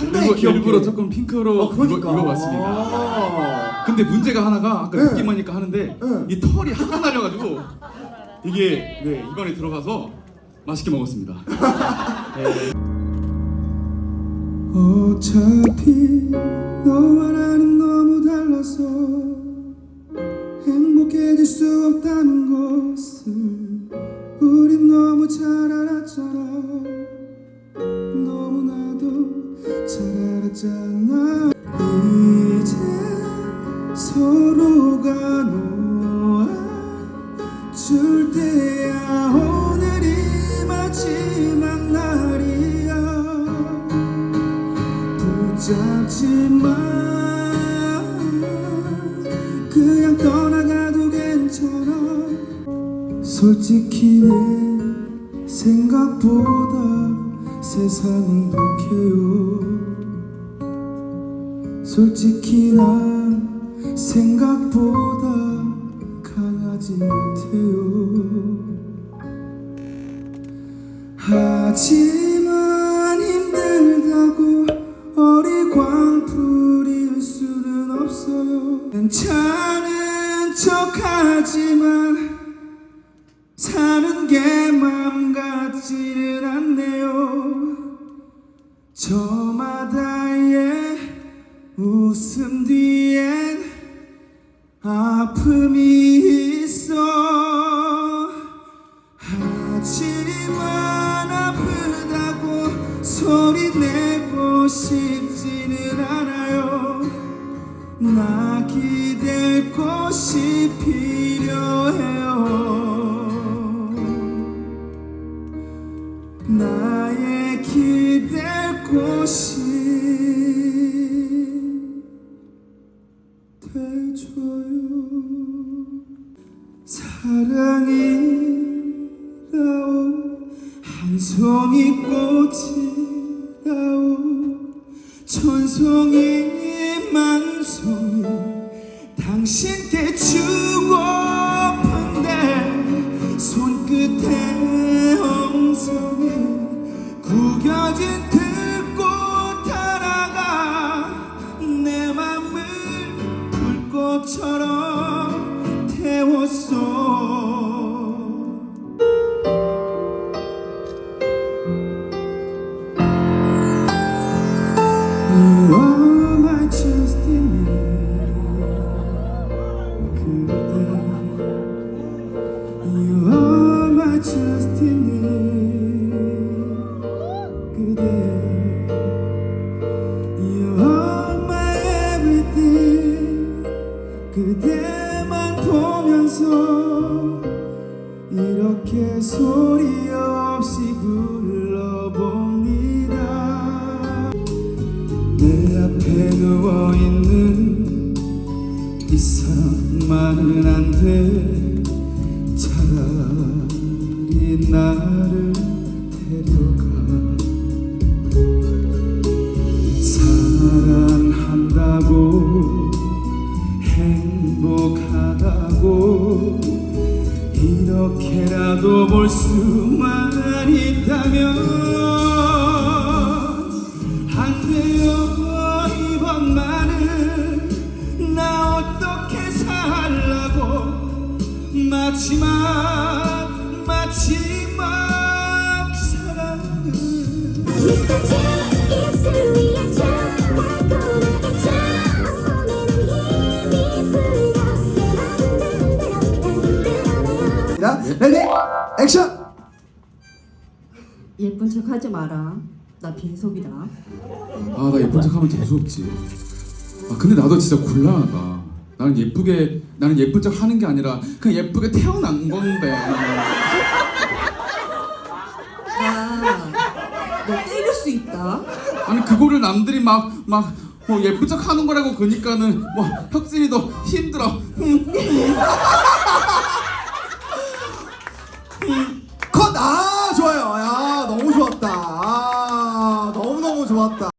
상당히 일부, 귀엽게. 일부러 조금 핑크로 어, 그러니까. 입어, 입어봤습니다. 아. 근데 문제가 하나가 아까 네. 느낌 하니까 하는데 네. 이 털이 하나 날려가지고 이게 네, 입안에 들어가서 맛있게 먹었습니다. 네. 어차피 너와 나 그냥 떠나가도 괜찮아. 솔직히 내 생각보다 세상은 독해요 솔직히 난 생각보다 강하지 못해요. 하지만 힘들다고 어리광 부릴 수는 없어요. 괜찮은 척하지만 사는 게 맘 같지는 않네요. 저마다의 웃음 뒤엔 아픔이 있어. 하지만 아프다고 소리 내고 싶지는 않아요. 나 기댈 곳이 필요해요. 나의 기댈 곳이 사랑이라오 한 송이 꽃이라오 천송이 만송이 당신께 주고픈데 손끝에 엉성이 구겨진 그대만 보면서 이렇게 소리 없이 불러봅니다. 내 앞에 누워있는 이 사람만은 안 돼. 차라리 나를 데려가. 사랑한다고 행복하다고 이렇게라도 볼 수만 있다면 안 돼요 이번만은. 나 어떻게 살라고. 마지막 마지막 사랑은 레디 액션 예쁜 척 하지 마라. 나 빈속이다. 아 나 예쁜 척하면 재수 없지. 아 근데 나도 진짜 곤란하다. 나는 예쁘게 나는 예쁜 척 하는 게 아니라 그냥 예쁘게 태어난 건데. 야, 너 때릴 수 있다. 아니 그거를 남들이 막 막 뭐 예쁜 척 하는 거라고 그니까는 뭐 혁진이 너 힘들어 votar.